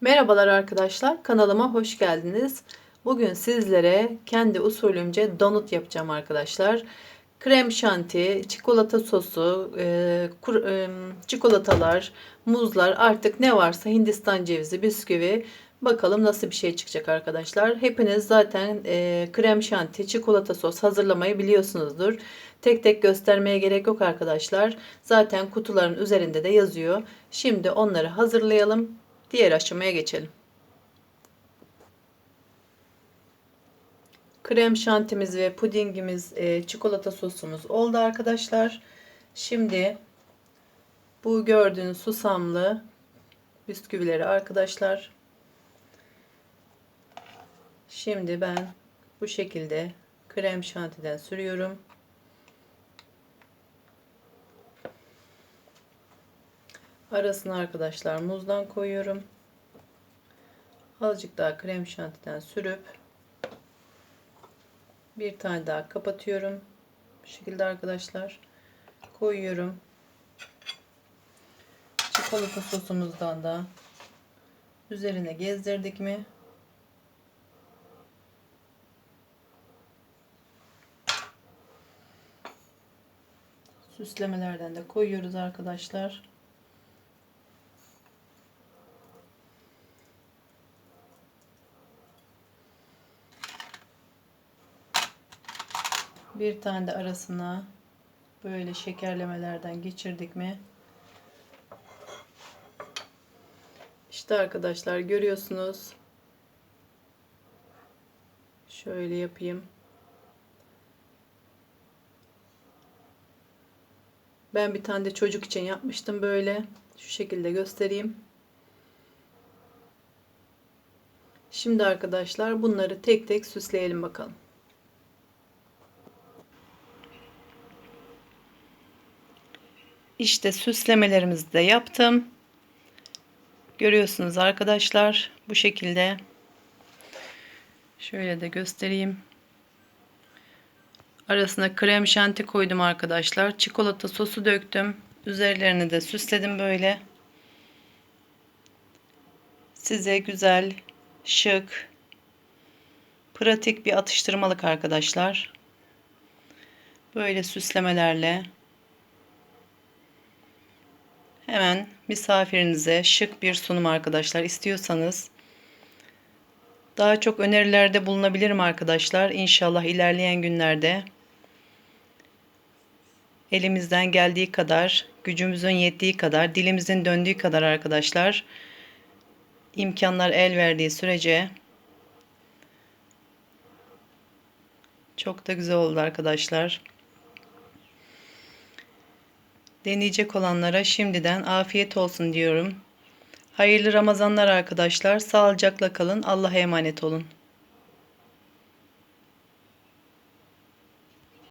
Merhabalar arkadaşlar, kanalıma hoş geldiniz. Bugün sizlere kendi usulümce donut yapacağım arkadaşlar. Krem şanti, çikolata sosu, e, kur- e, çikolatalar, muzlar artık ne varsa Hindistan cevizi, bisküvi bakalım nasıl bir şey çıkacak arkadaşlar. Hepiniz zaten e, krem şanti, çikolata sos hazırlamayı biliyorsunuzdur. Tek tek göstermeye gerek yok arkadaşlar. Zaten kutuların üzerinde de yazıyor. Şimdi onları hazırlayalım. Diğer aşamaya geçelim. Krem şantimiz ve pudingimiz, e, çikolata sosumuz oldu arkadaşlar. Şimdi bu gördüğünüz susamlı bisküvileri arkadaşlar. Şimdi ben bu şekilde krem şantiden sürüyorum. Arasına arkadaşlar muzdan koyuyorum. Azıcık daha krem şantiden sürüp bir tane daha kapatıyorum. Bu şekilde arkadaşlar koyuyorum. Çikolata sosumuzdan da üzerine gezdirdik mi süslemelerden de koyuyoruz arkadaşlar. Bir tane de arasına böyle şekerlemelerden geçirdik mi? İşte arkadaşlar görüyorsunuz. Şöyle yapayım. Ben bir tane de çocuk için yapmıştım böyle. Şu şekilde göstereyim. Şimdi arkadaşlar bunları tek tek süsleyelim bakalım. İşte süslemelerimizi de yaptım. Görüyorsunuz arkadaşlar bu şekilde. Şöyle de göstereyim. Arasına krem şanti koydum arkadaşlar. Çikolata sosu döktüm. Üzerlerini de süsledim böyle. Size güzel, şık, pratik bir atıştırmalık arkadaşlar. Böyle süslemelerle Hemen misafirinize şık bir sunum arkadaşlar istiyorsanız daha çok önerilerde bulunabilirim arkadaşlar. İnşallah ilerleyen günlerde elimizden geldiği kadar, gücümüzün yettiği kadar, dilimizin döndüğü kadar arkadaşlar imkanlar el verdiği sürece çok da güzel oldu arkadaşlar. Deneyecek olanlara şimdiden afiyet olsun diyorum. Hayırlı Ramazanlar arkadaşlar. Sağlıcakla kalın. Allah'a emanet olun.